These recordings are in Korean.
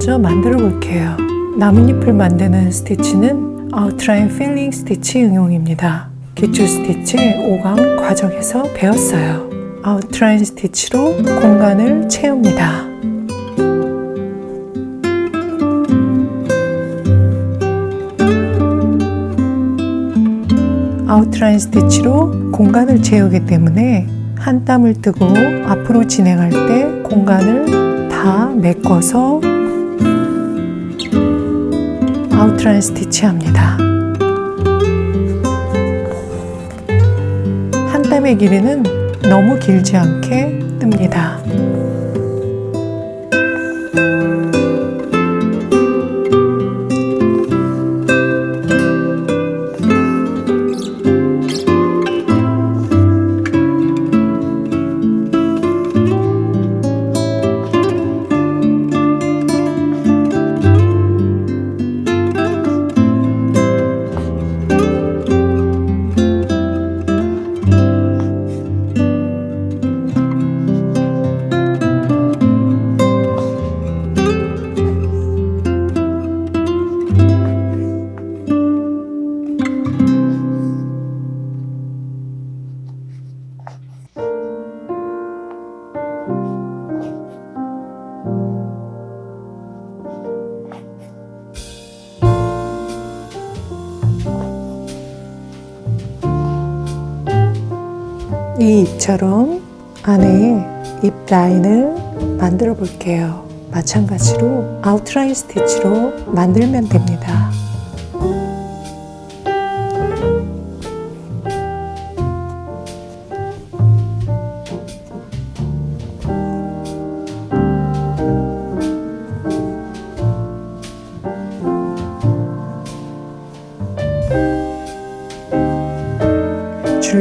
먼저 만들어 볼게요. 나뭇잎을 만드는 스티치는 아웃라인 필링 스티치 응용입니다. 기초 스티치 5강 과정에서 배웠어요. 아웃라인 스티치로 공간을 채웁니다. 아웃라인 스티치로 공간을 채우기 때문에 한 땀을 뜨고 앞으로 진행할 때 공간을 다 메꿔서 아웃라인 스티치 합니다. 한 땀의 길이는 너무 길지 않게 뜹니다. 이 잎처럼 안에 잎 라인을 만들어 볼게요. 마찬가지로 아웃라인 스티치로 만들면 됩니다.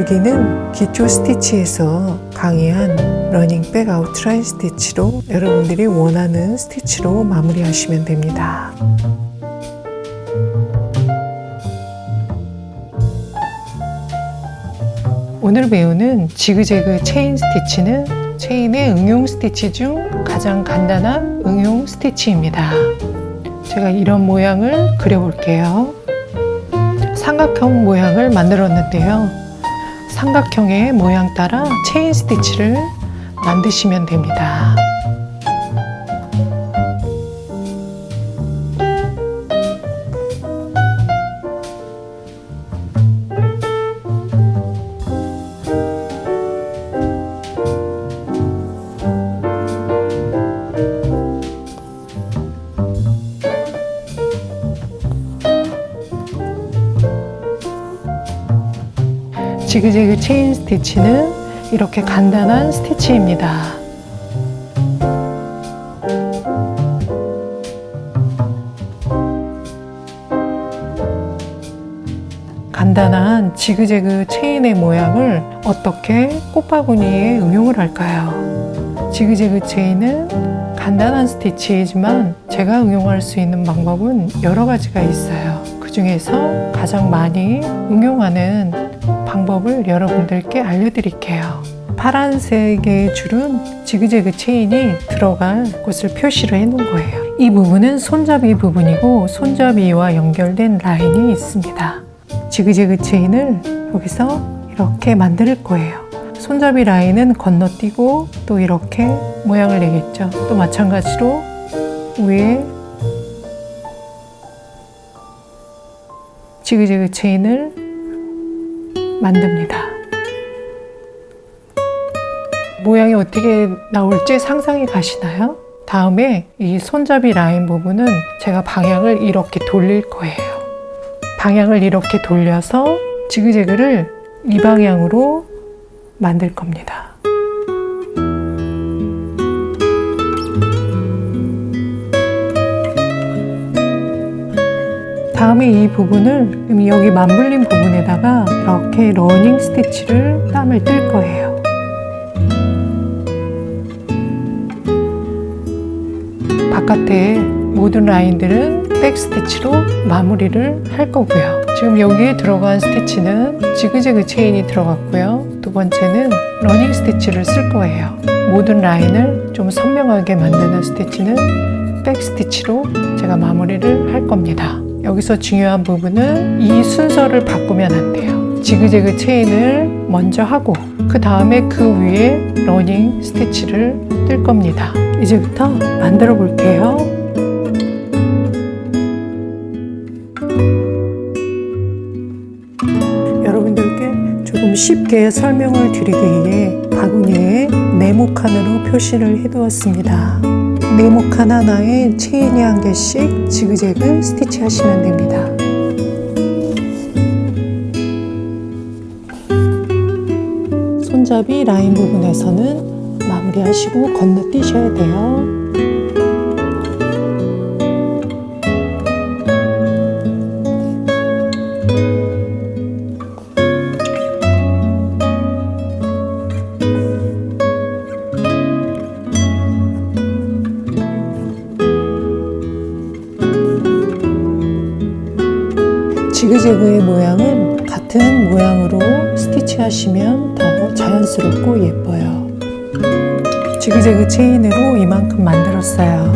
줄기는 기초 스티치에서 강의한 러닝백 아웃라인 스티치로 여러분들이 원하는 스티치로 마무리하시면 됩니다. 오늘 배우는 지그재그 체인 스티치는 체인의 응용 스티치 중 가장 간단한 응용 스티치입니다. 제가 이런 모양을 그려볼게요. 삼각형 모양을 만들었는데요. 삼각형의 모양 따라 체인 스티치를 만드시면 됩니다. 지그재그 체인 스티치는 이렇게 간단한 스티치입니다. 간단한 지그재그 체인의 모양을 어떻게 꽃바구니에 응용을 할까요? 지그재그 체인은 간단한 스티치이지만 제가 응용할 수 있는 방법은 여러 가지가 있어요. 그 중에서 가장 많이 응용하는 방법을 여러분들께 알려드릴게요. 파란색의 줄은 지그재그 체인이 들어갈 곳을 표시를 해 놓은 거예요. 이 부분은 손잡이 부분이고 손잡이와 연결된 라인이 있습니다. 지그재그 체인을 여기서 이렇게 만들 거예요. 손잡이 라인은 건너뛰고 또 이렇게 모양을 내겠죠. 또 마찬가지로 위에 지그재그 체인을 만듭니다. 모양이 어떻게 나올지 상상이 가시나요? 다음에 이 손잡이 라인 부분은 제가 방향을 이렇게 돌릴 거예요. 방향을 이렇게 돌려서 지그재그를 이 방향으로 만들 겁니다. 다음에 이 부분을 여기 맞물린 부분에다가 이렇게 러닝 스티치를 땀을 뜰 거예요. 바깥에 모든 라인들은 백 스티치로 마무리를 할 거고요. 지금 여기에 들어간 스티치는 지그재그 체인이 들어갔고요. 두 번째는 러닝 스티치를 쓸 거예요. 모든 라인을 좀 선명하게 만드는 스티치는 백스티치로 제가 마무리를 할 겁니다. 여기서 중요한 부분은 이 순서를 바꾸면 안 돼요. 지그재그 체인을 먼저 하고 그 다음에 그 위에 러닝 스티치를 뜰 겁니다. 이제부터 만들어 볼게요. 여러분들께 조금 쉽게 설명을 드리기 위해 바구니에 네모칸으로 표시를 해두었습니다. 네모칸 하나에 체인이 한 개씩 지그재그 스티치 하시면 됩니다. 손잡이 라인 부분에서는 마무리하시고 건너뛰셔야 돼요. 지그재그의 모양은 같은 모양으로 스티치 하시면 더 자연스럽고 예뻐요. 지그재그 체인으로 이만큼 만들었어요.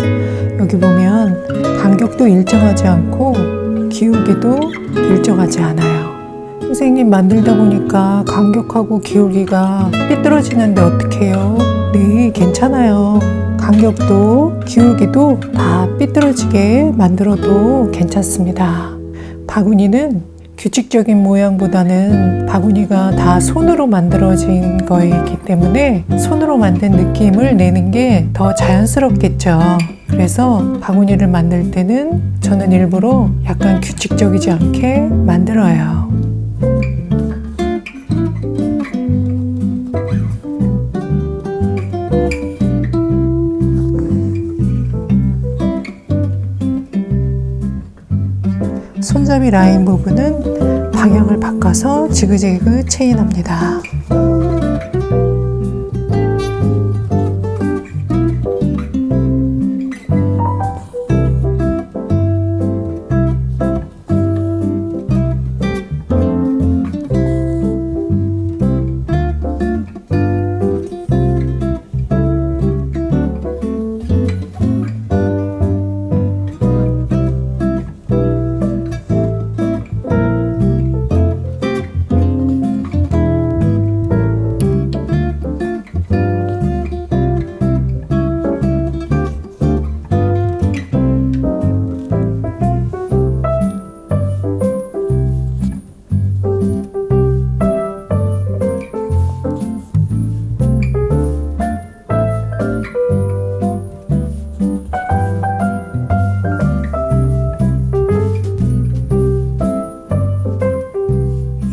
여기 보면 간격도 일정하지 않고 기울기도 일정하지 않아요. 선생님 만들다 보니까 간격하고 기울기가 삐뚤어지는데 어떡해요? 네, 괜찮아요. 간격도 기울기도 다 삐뚤어지게 만들어도 괜찮습니다. 바구니는 규칙적인 모양보다는 바구니가 다 손으로 만들어진 거이기 때문에 손으로 만든 느낌을 내는 게 더 자연스럽겠죠. 그래서 바구니를 만들 때는 저는 일부러 약간 규칙적이지 않게 만들어요. 손잡이 라인 부분은 방향을 바꿔서 지그재그 체인합니다.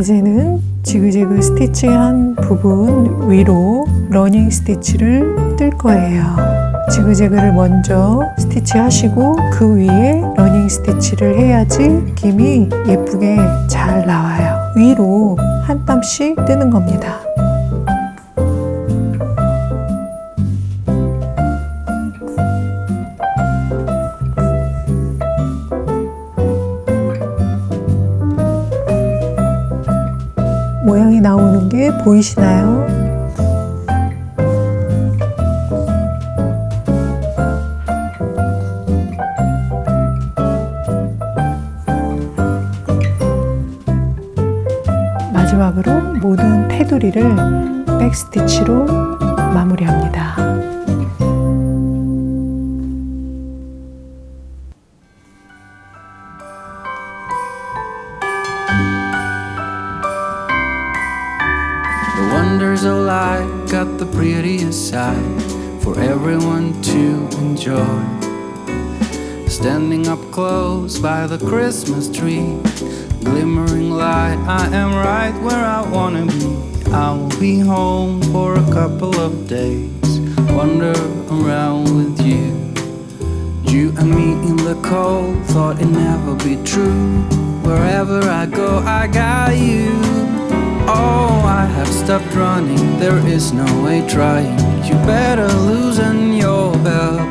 이제는 지그재그 스티치한 부분 위로 러닝 스티치를 뜰 거예요. 지그재그를 먼저 스티치 하시고 그 위에 러닝 스티치를 해야지 느낌이 예쁘게 잘 나와요. 위로 한 땀씩 뜨는 겁니다. 게 보이시나요? 마지막으로 모든 테두리를 백스티치로 마무리합니다. The wonders oh, of life got the prettiest side for everyone to enjoy. Standing up close by the Christmas tree, glimmering light, I am right where I wanna be. I will be home for a couple of days, wander around with you. You and me in the cold, thought it never be true. Wherever I go, I got you. Oh, I have stopped running, there is no way trying. You better loosen your belt.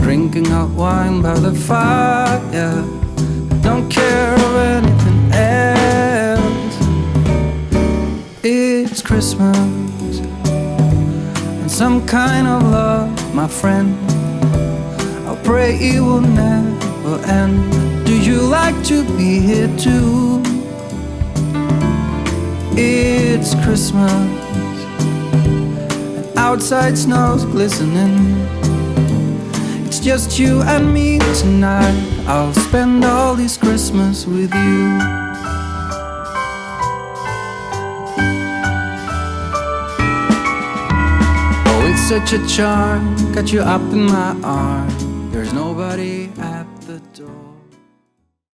Drinking hot wine by the fire. Don't care of anything else. It's Christmas and some kind of love, my friend. I pray it will never end. Do you like to be here too? It's Christmas, and outside snow's glistening. It's just you and me tonight. I'll spend all this Christmas with you. Oh, it's such a charm, got you up in my arm. There's nobody else.